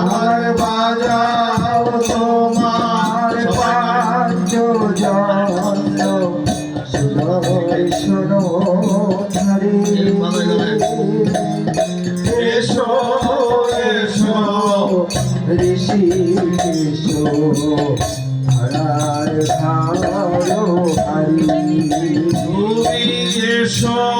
আর বাজাও তোমার পাঞ্চ এসো এসো ঋষি এসো। ধরার ধারো হারি। তুমি এসো।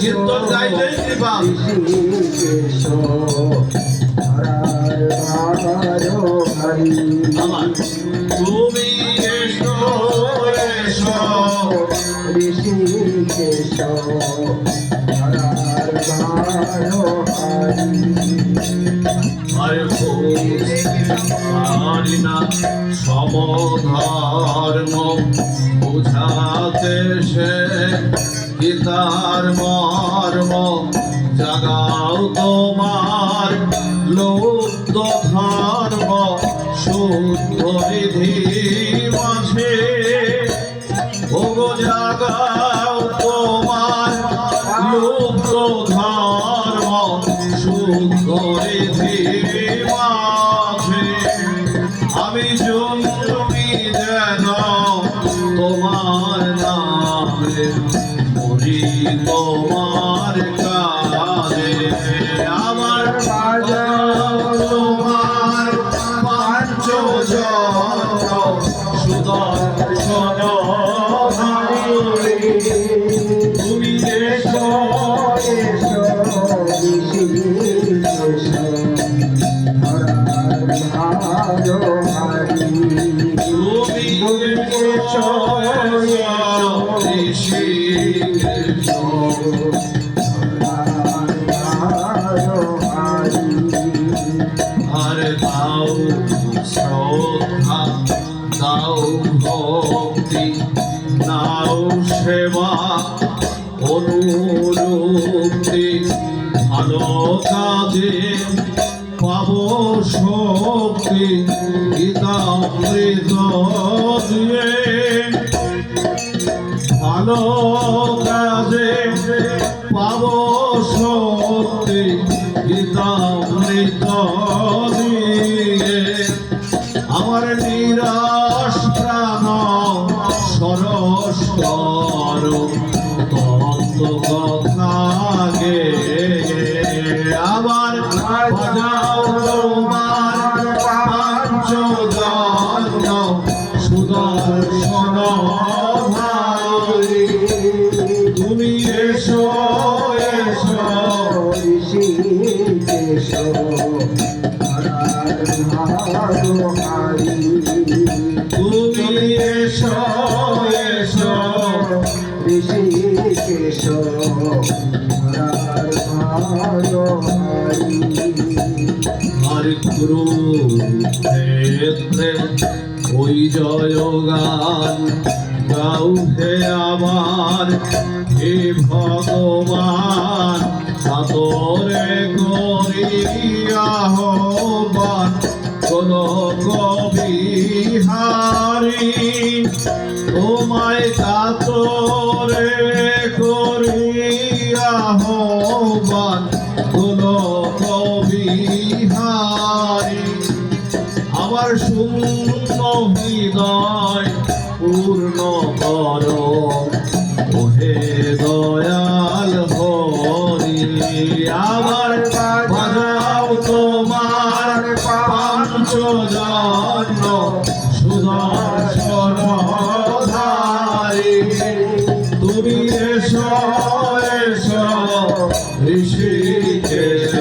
কীর্তন গাইলেই কৃপা আমার তুমি এসো এসো। ঋষি এসো ধরার ধারো হারি আর পারি না সমধর্ম, বুঝাতে সে গীতার মর্ম জাগাও তোমার। লুপ্ত ধর্ম শুদ্ধ বিধি মাঝে। ভোগ জাগাও তোমার। লুপ্ত ধর্ম শুদ্ধ বিধি মাঝে। আমি জন্মি যেন তোমার নামে মরি তোমার কাজে আমার বাজাও তোমার পাঞ্চ জন্য সুদর্শন। তুমি এসো এসো তুমি এসো সেবা অনুরূপে ভালো কাজে পাব শক্তি গীতামৃত দিয়ে। ভালো কাজে পাব তুমি এসো এসো। ঋষি এসো হারি তুমি এসো এসো। ঋষি এসো ধরার ধারো হারি ওই জয় গান গাও হে আমার, হে ভগবান সাতরে করিয়া হবান কোন কবিহারি, তোমায় কাতরে করিয়া হবান গোলক বিহারী আমার শূন্য হৃদয় পূর্ণ কর। ওহে দয়াল হরি, আমার বাজাও তোমার পাঞ্চজন্য সুদর্শন ধারী তুমি এসো এসো, ঋষিকেশ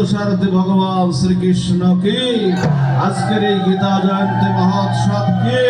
পার্থসারথী ভগবান শ্রীকৃষ্ণকে। আজকের এই গীতা জয়ন্তী মহোৎসবকে